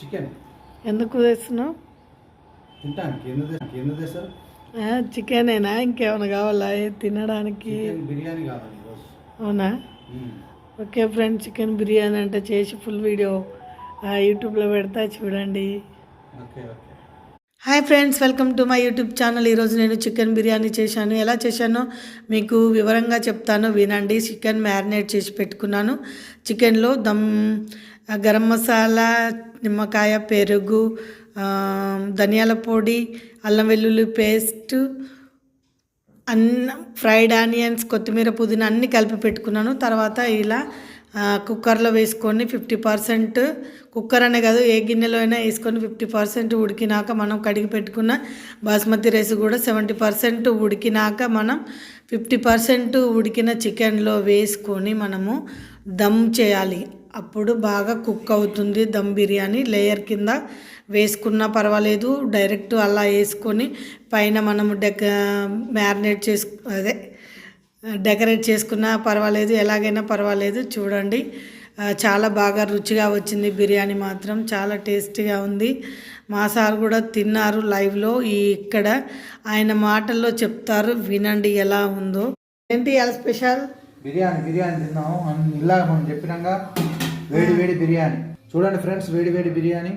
Chicken ఎందుకు తెస్తున్నావు? తింటానికి ఎందుకు తెస్తారు? చికెనేనా? ఇంకేమైనా కావాలా? తినడానికి? చికెన్ బిర్యానీ కావాలి అవునా. ఓకే ఫ్రెండ్ చికెన్ బిర్యానీ అంటే చేసి ఫుల్ వీడియో ఆ, యూట్యూబ్లో పెడతా చూడండి. Okay okay. Hi friends welcome to my YouTube channel ఈరోజు నేను చికెన్ బిర్యానీ చేశాను. ఎలా చేశానో మీకు వివరంగా చెప్తాను. వినండి. చికెన్ మ్యారినేట్ చేసి పెట్టుకున్నాను. చికెన్లో దమ్ గరం మసాలా నిమ్మకాయ పెరుగు ధనియాల పొడి అల్లం వెల్లుల్లి పేస్ట్ అన్న ఫ్రైడ్ ఆనియన్స్ కొత్తిమీర పుదీనా అన్నీ కలిపి పెట్టుకున్నాను. తర్వాత ఇలా కుక్కర్లో వేసుకొని ఫిఫ్టీ పర్సెంట్ కుక్కర్ అనే కాదు ఏ గిన్నెలో అయినా వేసుకొని ఫిఫ్టీ పర్సెంట్ ఉడికినాక మనం కడిగి పెట్టుకున్న బాస్మతి రైస్ కూడా సెవెంటీ పర్సెంట్ ఉడికినాక మనం ఫిఫ్టీ పర్సెంట్ ఉడికిన చికెన్లో వేసుకొని మనము దమ్ చేయాలి. అప్పుడు బాగా కుక్ అవుతుంది దమ్ బిర్యానీ. లేయర్ కింద వేసుకున్నా పర్వాలేదు డైరెక్ట్ అలా వేసుకొని పైన మనము డెక మ్యారినేట్ చేసు అదే డెకరేట్ చేసుకున్నా పర్వాలేదు ఎలాగైనా పర్వాలేదు చూడండి. చాలా బాగా రుచిగా వచ్చింది బిర్యానీ మాత్రం చాలా టేస్టీగా ఉంది. మా సార్ కూడా తిన్నారు లైవ్లో ఈ ఇక్కడ ఆయన మాటల్లో చెప్తారు వినండి ఎలా ఉందో. ఏంటి అలా స్పెషల్? బిర్యానీ బిర్యానీ తిన్నాము. ఇలా మనం చెప్పినాక వేడి వేడి బిర్యానీ. చూడండి ఫ్రెండ్స్ వేడి వేడి బిర్యానీ.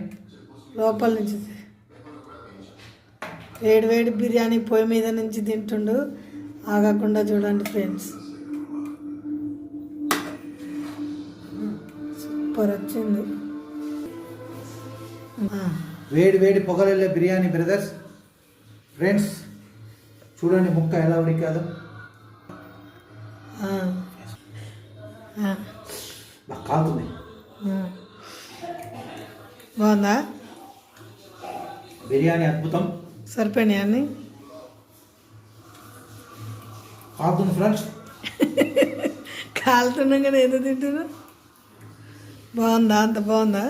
లోపల నుంచి వేడి వేడి బిర్యానీ పొయ్యి మీద నుంచి తింటుండు. ఆగకుండా చూడండి ఫ్రెండ్స్. సూపర్ వచ్చింది. వేడి వేడి పొగలెళ్ళే బిర్యానీ బ్రదర్స్. ఫ్రెండ్స్ చూడండి ముక్క ఎలా ఉడికాదు. కాలుతుంది. బాగుందా? బిర్యానీ అద్భుతం. సరిపోయినాయి అన్ని? కాలుతుంది ఫ్రెండ్స్. కాలుతున్నాం కదా ఎందుకు తింటున్నా బాగుందా? అంత బాగుందా.